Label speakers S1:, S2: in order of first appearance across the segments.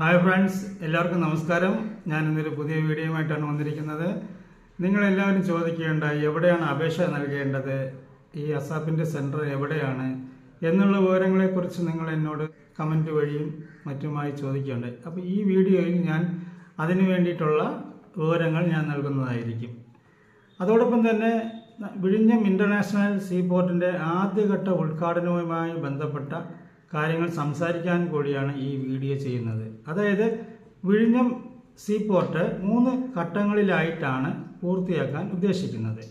S1: Hi friends എല്ലാവർക്കും നമസ്കാരം. ഞാൻ ഇന്നൊരു പുതിയ വീഡിയോയുമായിട്ടാണ് വന്നിരിക്കുന്നത്. നിങ്ങളെല്ലാവരും ചോദിക്കേണ്ട എവിടെയാണ് അപേക്ഷ നൽകേണ്ടത്? ഈ അസാപ്പിന്റെ സെന്റർ എവിടെയാണ്? എന്നുള്ള വിവരങ്ങളെക്കുറിച്ച് നിങ്ങൾ എന്നോട് കമന്റ് വഴിയും മറ്റുമായി ചോദിക്കുകയുണ്ടായി അപ്പോൾ ഈ വീഡിയോയിൽ ഞാൻ അതിനു വേണ്ടിയിട്ടുള്ള വിവരങ്ങൾ ഞാൻ നൽകുന്നതായിരിക്കും. അതോടൊപ്പം തന്നെ വിഴിഞ്ഞം ഇന്റർനാഷണൽ സീപോർട്ടിന്റെ ആദ്യഘട്ട ഉദ്ഘാടനവുമായി ബന്ധപ്പെട്ട കാര്യങ്ങൾ സംസാരിക്കാൻ കൂടിയാണ് ഈ വീഡിയോ ചെയ്യുന്നത്. അതായത് വിഴിഞ്ഞം സീ പോർട്ട് മൂന്ന് ഘട്ടങ്ങളിലായിട്ടാണ് പൂർത്തിയാക്കാൻ ഉദ്ദേശിക്കുന്നത്.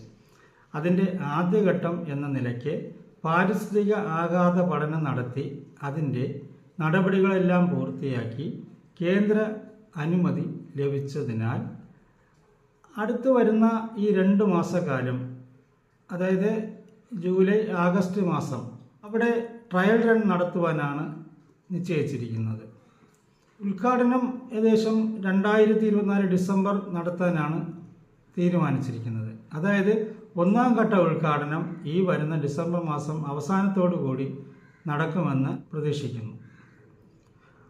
S1: അതിന്റെ ആദ്യഘട്ടം എന്ന നിലയ്ക്ക് പാരിസ്ഥിതിക ആഘാത പഠനം നടത്തി അതിന്റെ നടപടികളെല്ലാം പൂർത്തിയാക്കി കേന്ദ്ര അനുമതി ലഭിച്ചതിനാൽ അടുത്ത് വരുന്ന ഈ രണ്ട് മാസക്കാലം അതായത് ജൂലൈ ആഗസ്റ്റ് മാസം അവിടെ ട്രയൽ റൺ നടത്തുവാനാണ് നിശ്ചയിച്ചിരിക്കുന്നത്. ഉദ്ഘാടനം ഏകദേശം രണ്ടായിരത്തി ഇരുപത്തിനാല് ഡിസംബർ നടത്താനാണ് തീരുമാനിച്ചിരിക്കുന്നത്. അതായത് ഒന്നാം ഘട്ട ഉദ്ഘാടനം ഈ വരുന്ന ഡിസംബർ മാസം അവസാനത്തോടു കൂടി നടക്കുമെന്ന് പ്രതീക്ഷിക്കുന്നു.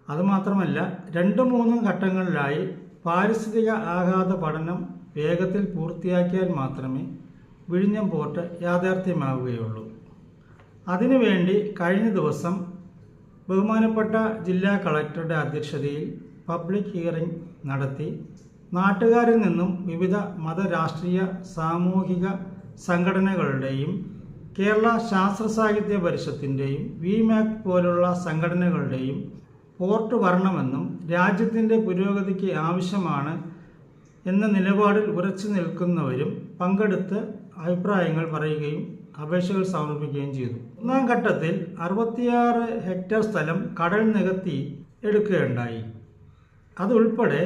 S1: അതുമാത്രമല്ല രണ്ടും മൂന്നും ഘട്ടങ്ങളിലായി പാരിസ്ഥിതിക ആഘാത പഠനം വേഗത്തിൽ പൂർത്തിയാക്കിയാൽ മാത്രമേ വിഴിഞ്ഞം പോർട്ട് യാഥാർത്ഥ്യമാവുകയുള്ളൂ. അതിനുവേണ്ടി കഴിഞ്ഞ ദിവസം ബഹുമാനപ്പെട്ട ജില്ലാ കളക്ടറുടെ അധ്യക്ഷതയിൽ പബ്ലിക് ഹിയറിംഗ് നടത്തി. നാട്ടുകാരിൽ നിന്നും വിവിധ മതരാഷ്ട്രീയ സാമൂഹിക സംഘടനകളുടെയും കേരള ശാസ്ത്ര സാഹിത്യ പരിഷത്തിന്റെയും വി മാക് പോലുള്ള സംഘടനകളുടെയും പോർട്ട് വരണമെന്നും രാജ്യത്തിന്റെ പുരോഗതിക്ക് ആവശ്യമാണ് എന്ന നിലപാടിൽ ഉറച്ചു നിൽക്കുന്നവരും പങ്കെടുത്ത് അഭിപ്രായങ്ങൾ പറയുകയും അപേക്ഷകൾ സമർപ്പിക്കുകയും ചെയ്തു. ഒന്നാം ഘട്ടത്തിൽ അറുപത്തിയാറ് ഹെക്ടർ സ്ഥലം കടൽ നികത്തി എടുക്കുകയുണ്ടായി. അതുൾപ്പെടെ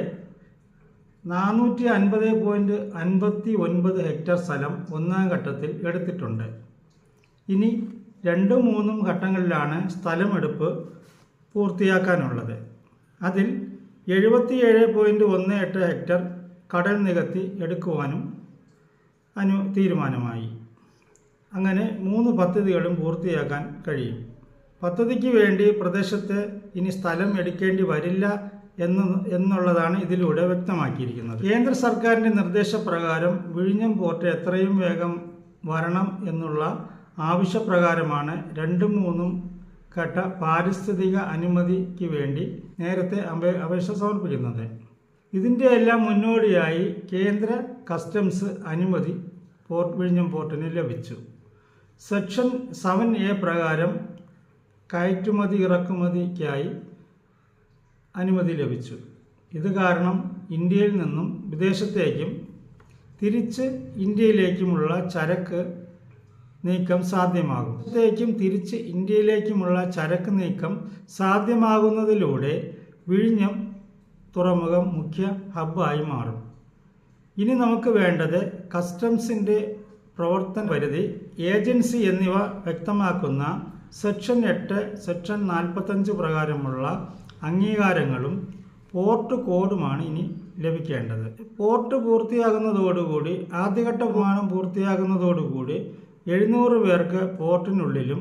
S1: നാനൂറ്റി അൻപത് പോയിന്റ് അൻപത്തി ഒൻപത് ഹെക്ടർ സ്ഥലം ഒന്നാം ഘട്ടത്തിൽ എടുത്തിട്ടുണ്ട്. ഇനി രണ്ടും മൂന്നും ഘട്ടങ്ങളിലാണ് സ്ഥലമെടുപ്പ് പൂർത്തിയാക്കാനുള്ളത്. അതിൽ എഴുപത്തിയേഴ് പോയിന്റ് ഒന്ന് എട്ട് ഹെക്ടർ കടൽ നികത്തി എടുക്കുവാനും അനു തീരുമാനമായി. അങ്ങനെ മൂന്ന് പദ്ധതികളും പൂർത്തിയാക്കാൻ കഴിയും. പദ്ധതിക്ക് വേണ്ടി പ്രദേശത്ത് ഇനി സ്ഥലം എടുക്കേണ്ടി വരില്ല എന്ന് എന്നുള്ളതാണ് ഇതിലൂടെ വ്യക്തമാക്കിയിരിക്കുന്നത്. കേന്ദ്ര സർക്കാരിന്റെ നിർദ്ദേശപ്രകാരം വിഴിഞ്ഞം പോർട്ട് എത്രയും വേഗം വരണം എന്നുള്ള ആവശ്യപ്രകാരമാണ് രണ്ടും മൂന്നും ഘട്ട പാരിസ്ഥിതിക അനുമതിക്ക് വേണ്ടി നേരത്തെ അപേ- അപേക്ഷ സമർപ്പിക്കുന്നത്. ഇതിന്റെ എല്ലാം മുന്നോടിയായി കേന്ദ്ര കസ്റ്റംസ് അനുമതി പോർട്ട് വിഴിഞ്ഞം പോർട്ടിന് ലഭിച്ചു. സെക്ഷൻ സെവൻ എ പ്രകാരം കയറ്റുമതി ഇറക്കുമതിക്കായി അനുമതി ലഭിച്ചു. ഇത് കാരണം ഇന്ത്യയിൽ നിന്നും വിദേശത്തേക്കും തിരിച്ച് ഇന്ത്യയിലേക്കുമുള്ള ചരക്ക് നീക്കം സാധ്യമാകും. വിദേശത്തേക്കും തിരിച്ച് ഇന്ത്യയിലേക്കുമുള്ള ചരക്ക് നീക്കം സാധ്യമാകുന്നതിലൂടെ വിഴിഞ്ഞം തുറമുഖം മുഖ്യ ഹബ്ബായി മാറും. ഇനി നമുക്ക് വേണ്ടത് കസ്റ്റംസിന്റെ പ്രവർത്തന പരിധി ഏജൻസി എന്നിവ വ്യക്തമാക്കുന്ന സെക്ഷൻ എട്ട് സെക്ഷൻ നാൽപ്പത്തഞ്ച് പ്രകാരമുള്ള അംഗീകാരങ്ങളും പോർട്ട് കോഡുമാണ് ഇനി ലഭിക്കേണ്ടത്. പോർട്ട് പൂർത്തിയാകുന്നതോടുകൂടി ആദ്യഘട്ട വിമാനം പൂർത്തിയാകുന്നതോടുകൂടി എഴുന്നൂറ് പേർക്ക് പോർട്ടിനുള്ളിലും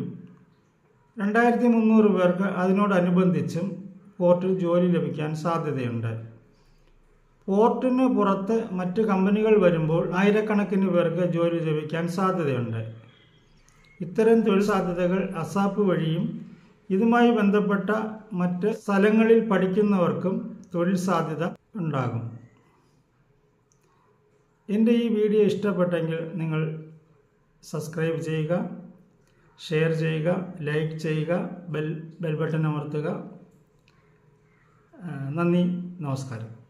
S1: രണ്ടായിരത്തി മുന്നൂറ് പേർക്ക് അതിനോടനുബന്ധിച്ചും പോർട്ടിൽ ജോലി ലഭിക്കാൻ സാധ്യതയുണ്ട്. പോർട്ടിന് പുറത്ത് മറ്റ് കമ്പനികൾ വരുമ്പോൾ ആയിരക്കണക്കിന് പേർക്ക് ജോലി ലഭിക്കാൻ സാധ്യതയുണ്ട്. ഇത്തരം തൊഴിൽ സാധ്യതകൾ അസാപ്പ് വഴിയും ഇതുമായി ബന്ധപ്പെട്ട മറ്റ് സ്ഥലങ്ങളിൽ പഠിക്കുന്നവർക്കും തൊഴിൽ സാധ്യത ഉണ്ടാകും. എന്റെ ഈ വീഡിയോ ഇഷ്ടപ്പെട്ടെങ്കിൽ നിങ്ങൾ സബ്സ്ക്രൈബ് ചെയ്യുക ഷെയർ ചെയ്യുക ലൈക്ക് ചെയ്യുക ബെൽ ബെൽ ബട്ടൺ അമർത്തുക. നന്ദി നമസ്കാരം.